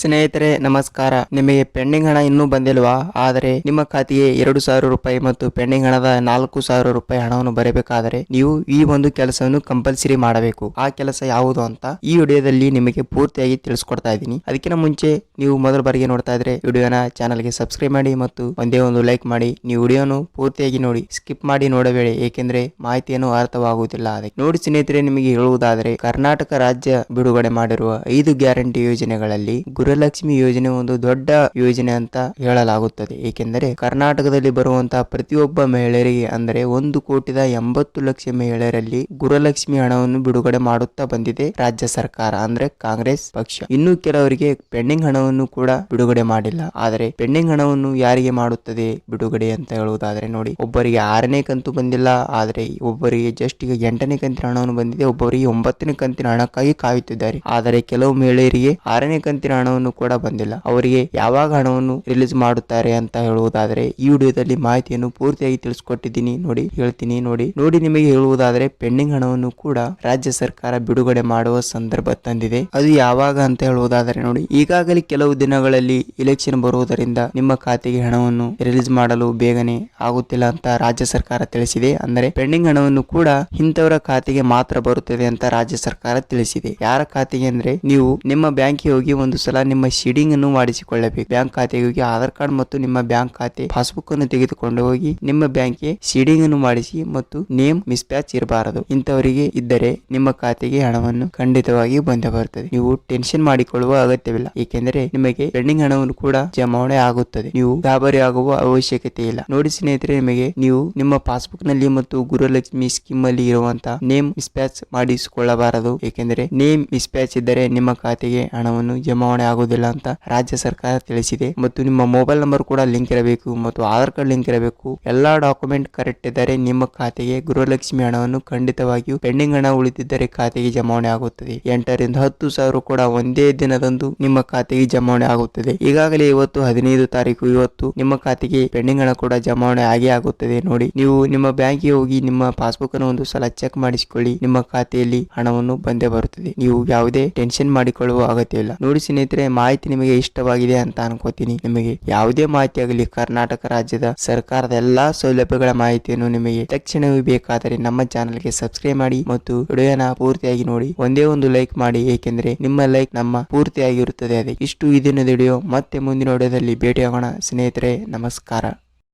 ಸ್ನೇಹಿತರೆ, ನಮಸ್ಕಾರ. ನಿಮಗೆ ಪೆಂಡಿಂಗ್ ಹಣ ಇನ್ನೂ ಬಂದಿಲ್ವಾ? ಆದರೆ ನಿಮ್ಮ ಖಾತೆಗೆ ಎರಡು ಸಾವಿರ ರೂಪಾಯಿ ಮತ್ತು ಪೆಂಡಿಂಗ್ ಹಣದ ನಾಲ್ಕು ಸಾವಿರ ರೂಪಾಯಿ ಹಣವನ್ನು ಬರಬೇಕಾದರೆ ನೀವು ಈ ಒಂದು ಕೆಲಸವನ್ನು ಕಂಪಲ್ಸರಿ ಮಾಡಬೇಕು. ಆ ಕೆಲಸ ಯಾವುದು ಅಂತ ಈ ವಿಡಿಯೋದಲ್ಲಿ ನಿಮಗೆ ಪೂರ್ತಿಯಾಗಿ ತಿಳಿಸ್ಕೊಡ್ತಾ ಇದ್ದೀನಿ. ಅದಕ್ಕಿಂತ ಮುಂಚೆ ನೀವು ಮೊದಲ ಬಾರಿಗೆ ನೋಡ್ತಾ ಇದ್ರೆ ವಿಡಿಯೋನ ಚಾನಲ್ಗೆ ಸಬ್ಸ್ಕ್ರೈಬ್ ಮಾಡಿ ಮತ್ತು ಒಂದೇ ಒಂದು ಲೈಕ್ ಮಾಡಿ. ನೀವು ವಿಡಿಯೋನು ಪೂರ್ತಿಯಾಗಿ ನೋಡಿ, ಸ್ಕಿಪ್ ಮಾಡಿ ನೋಡಬೇಡಿ. ಏಕೆಂದ್ರೆ ಮಾಹಿತಿಯನ್ನು ಅರ್ಥವಾಗುವುದಿಲ್ಲ. ಅದಕ್ಕೆ ನೋಡಿ ಸ್ನೇಹಿತರೆ, ನಿಮಗೆ ಹೇಳುವುದಾದರೆ, ಕರ್ನಾಟಕ ರಾಜ್ಯ ಬಿಡುಗಡೆ ಮಾಡಿರುವ ಐದು ಗ್ಯಾರಂಟಿ ಯೋಜನೆಗಳಲ್ಲಿ ಗೃಹಲಕ್ಷ್ಮಿ ಯೋಜನೆ ಒಂದು ದೊಡ್ಡ ಯೋಜನೆ ಅಂತ ಹೇಳಲಾಗುತ್ತದೆ. ಏಕೆಂದರೆ ಕರ್ನಾಟಕದಲ್ಲಿ ಬರುವಂತಹ ಪ್ರತಿಯೊಬ್ಬ ಮಹಿಳೆಯರಿಗೆ ಅಂದರೆ ಒಂದು ಕೋಟಿದ ಎಂಬತ್ತು ಲಕ್ಷ ಮಹಿಳೆಯರಲ್ಲಿ ಗೃಹಲಕ್ಷ್ಮಿ ಹಣವನ್ನು ಬಿಡುಗಡೆ ಮಾಡುತ್ತಾ ಬಂದಿದೆ ರಾಜ್ಯ ಸರ್ಕಾರ ಅಂದ್ರೆ ಕಾಂಗ್ರೆಸ್ ಪಕ್ಷ. ಇನ್ನು ಕೆಲವರಿಗೆ ಪೆಂಡಿಂಗ್ ಹಣವನ್ನು ಕೂಡ ಬಿಡುಗಡೆ ಮಾಡಿಲ್ಲ. ಆದರೆ ಪೆಂಡಿಂಗ್ ಹಣವನ್ನು ಯಾರಿಗೆ ಮಾಡುತ್ತದೆ? ಬಿಡುಗಡೆ ಅಂತ ಹೇಳುವುದಾದ್ರೆ ನೋಡಿ, ಒಬ್ಬರಿಗೆ ಆರನೇ ಕಂತು ಬಂದಿಲ್ಲ. ಆದರೆ ಒಬ್ಬರಿಗೆ ಜಸ್ಟ್ ಈಗ ಎಂಟನೇ ಕಂತಿನ ಹಣವನ್ನು ಬಂದಿದೆ. ಒಬ್ಬರಿಗೆ ಒಂಬತ್ತನೇ ಕಂತಿನ ಹಣಕ್ಕಾಗಿ ಕಾಯುತ್ತಿದ್ದಾರೆ. ಆದರೆ ಕೆಲವು ಮಹಿಳೆಯರಿಗೆ ಆರನೇ ಕಂತಿನ ಹಣವನ್ನು ಕೂಡ ಬಂದಿಲ್ಲ. ಅವರಿಗೆ ಯಾವಾಗ ಹಣವನ್ನು ರಿಲೀಸ್ ಮಾಡುತ್ತಾರೆ ಅಂತ ಹೇಳುವುದಾದರೆ ಈ ವಿಡಿಯೋದಲ್ಲಿ ಮಾಹಿತಿಯನ್ನು ಪೂರ್ತಿಯಾಗಿ ತಿಳಿಸ್ಕೊಟ್ಟಿದ್ದೀನಿ ನೋಡಿ, ಹೇಳ್ತೀನಿ ನೋಡಿ. ನೋಡಿ ನಿಮಗೆ ಹೇಳುವುದಾದರೆ ಪೆಂಡಿಂಗ್ ಹಣವನ್ನು ಕೂಡ ರಾಜ್ಯ ಸರ್ಕಾರ ಬಿಡುಗಡೆ ಮಾಡುವ ಸಂದರ್ಭ ತಂದಿದೆ. ಅದು ಯಾವಾಗ ಅಂತ ಹೇಳುವುದಾದರೆ ನೋಡಿ, ಈಗಾಗಲೇ ಕೆಲವು ದಿನಗಳಲ್ಲಿ ಇಲೆಕ್ಷನ್ ಬರುವುದರಿಂದ ನಿಮ್ಮ ಖಾತೆಗೆ ಹಣವನ್ನು ರಿಲೀಸ್ ಮಾಡಲು ಬೇಗನೆ ಆಗುತ್ತಿಲ್ಲ ಅಂತ ರಾಜ್ಯ ಸರ್ಕಾರ ತಿಳಿಸಿದೆ. ಅಂದರೆ ಪೆಂಡಿಂಗ್ ಹಣವನ್ನು ಕೂಡ ಇಂಥವರ ಖಾತೆಗೆ ಮಾತ್ರ ಬರುತ್ತದೆ ಅಂತ ರಾಜ್ಯ ಸರ್ಕಾರ ತಿಳಿಸಿದೆ. ಯಾರ ಖಾತೆಗೆ ಅಂದ್ರೆ, ನೀವು ನಿಮ್ಮ ಬ್ಯಾಂಕಿಗೆ ಹೋಗಿ ಒಂದು ಸಲ ನಿಮ್ಮ ಶೀಡಿಂಗ್ ಅನ್ನು ಮಾಡಿಸಿಕೊಳ್ಳಬೇಕು. ಬ್ಯಾಂಕ್ ಖಾತೆಗೆ ಹೋಗಿ ಆಧಾರ್ ಕಾರ್ಡ್ ಮತ್ತು ನಿಮ್ಮ ಬ್ಯಾಂಕ್ ಖಾತೆ ಪಾಸ್ಬುಕ್ ಅನ್ನು ತೆಗೆದುಕೊಂಡು ಹೋಗಿ ನಿಮ್ಮ ಬ್ಯಾಂಕ್ಗೆ ಶೀಡಿಂಗ್ ಅನ್ನು ಮಾಡಿಸಿ ಮತ್ತು ನೇಮ್ ಮಿಸ್ಪ್ಯಾಚ್ ಇರಬಾರದು. ಇಂಥವರಿಗೆ ಇದ್ದರೆ ನಿಮ್ಮ ಖಾತೆಗೆ ಹಣವನ್ನು ಖಂಡಿತವಾಗಿ ಬಂದೇ ಬರುತ್ತದೆ. ನೀವು ಟೆನ್ಷನ್ ಮಾಡಿಕೊಳ್ಳುವ ಅಗತ್ಯವಿಲ್ಲ. ಏಕೆಂದರೆ ನಿಮಗೆ ಪೆಂಡಿಂಗ್ ಹಣವನ್ನು ಕೂಡ ಜಮಾವಣೆ ಆಗುತ್ತದೆ. ನೀವು ಗಾಬರಿ ಆಗುವ ಅವಶ್ಯಕತೆ ಇಲ್ಲ. ನೋಡಿ ಸ್ನೇಹಿತರೆ, ನಿಮಗೆ ನೀವು ನಿಮ್ಮ ಪಾಸ್ಬುಕ್ನಲ್ಲಿ ಮತ್ತು ಗುರುಲಕ್ಷ್ಮಿ ಸ್ಕೀಮ್ ಅಲ್ಲಿ ಇರುವಂತಹ ನೇಮ್ ಮಿಸ್ಪ್ಯಾಚ್ ಮಾಡಿಸಿಕೊಳ್ಳಬಾರದು. ಏಕೆಂದರೆ ನೇಮ್ ಮಿಸ್ಪ್ಯಾಚ್ ಇದ್ದರೆ ನಿಮ್ಮ ಖಾತೆಗೆ ಹಣವನ್ನು ಜಮಾವಣೆ ಆಗುವುದಿಲ್ಲ ಅಂತ ರಾಜ್ಯ ಸರ್ಕಾರ ತಿಳಿಸಿದೆ. ಮತ್ತು ನಿಮ್ಮ ಮೊಬೈಲ್ ನಂಬರ್ ಕೂಡ ಲಿಂಕ್ ಇರಬೇಕು ಮತ್ತು ಆಧಾರ್ ಕಾರ್ಡ್ ಲಿಂಕ್ ಇರಬೇಕು. ಎಲ್ಲಾ ಡಾಕ್ಯುಮೆಂಟ್ ಕರೆಕ್ಟ್ ಇದ್ದರೆ ನಿಮ್ಮ ಖಾತೆಗೆ ಗೃಹಲಕ್ಷ್ಮಿ ಹಣವನ್ನು ಖಂಡಿತವಾಗಿಯೂ ಪೆಂಡಿಂಗ್ ಹಣ ಉಳಿದಿದ್ದರೆ ಖಾತೆಗೆ ಜಮಾವಣೆ ಆಗುತ್ತದೆ. ಎಂಟರಿಂದ ಹತ್ತು ಸಾವಿರ ಕೂಡ ಒಂದೇ ದಿನದಂದು ನಿಮ್ಮ ಖಾತೆಗೆ ಜಮಾವಣೆ ಆಗುತ್ತದೆ. ಈಗಾಗಲೇ ಇವತ್ತು ಹದಿನೈದು ತಾರೀಕು, ಇವತ್ತು ನಿಮ್ಮ ಖಾತೆಗೆ ಪೆಂಡಿಂಗ್ ಹಣ ಕೂಡ ಜಮಾವಣೆ ಆಗೇ ಆಗುತ್ತದೆ. ನೋಡಿ, ನೀವು ನಿಮ್ಮ ಬ್ಯಾಂಕಿಗೆ ಹೋಗಿ ನಿಮ್ಮ ಪಾಸ್ಬುಕ್ ಅನ್ನು ಒಂದು ಸಲ ಚೆಕ್ ಮಾಡಿಸಿಕೊಳ್ಳಿ. ನಿಮ್ಮ ಖಾತೆಯಲ್ಲಿ ಹಣವನ್ನು ಬಂದೇ ಬರುತ್ತದೆ. ನೀವು ಯಾವುದೇ ಟೆನ್ಷನ್ ಮಾಡಿಕೊಳ್ಳುವ ಅಗತ್ಯ ಇಲ್ಲ ನೋಡಿ ಸ್ನೇಹಿತರೆ ಮಾಹಿತಿ ನಿಮಗೆ ಇಷ್ಟವಾಗಿದೆ ಅಂತ ಅನ್ಕೋತೀನಿ. ನಿಮಗೆ ಯಾವುದೇ ಮಾಹಿತಿ ಆಗಲಿ ಕರ್ನಾಟಕ ರಾಜ್ಯದ ಸರ್ಕಾರದ ಎಲ್ಲಾ ಸೌಲಭ್ಯಗಳ ಮಾಹಿತಿಯನ್ನು ನಿಮಗೆ ತಕ್ಷಣವೇ ಬೇಕಾದರೆ ನಮ್ಮ ಚಾನಲ್ಗೆ ಸಬ್ಸ್ಕ್ರೈಬ್ ಮಾಡಿ ಮತ್ತು ವಿಡಿಯೋನ ಪೂರ್ತಿಯಾಗಿ ನೋಡಿ. ಒಂದೇ ಒಂದು ಲೈಕ್ ಮಾಡಿ, ಏಕೆಂದರೆ ನಿಮ್ಮ ಲೈಕ್ ನಮ್ಮ ಪೂರ್ತಿಯಾಗಿರುತ್ತದೆ. ಅದೇ ಇಷ್ಟು. ಈ ದಿನದ ವಿಡಿಯೋ ಮತ್ತೆ ಮುಂದಿನ ವಿಡಿಯೋದಲ್ಲಿ ಭೇಟಿಯಾಗೋಣ. ಸ್ನೇಹಿತರೆ, ನಮಸ್ಕಾರ.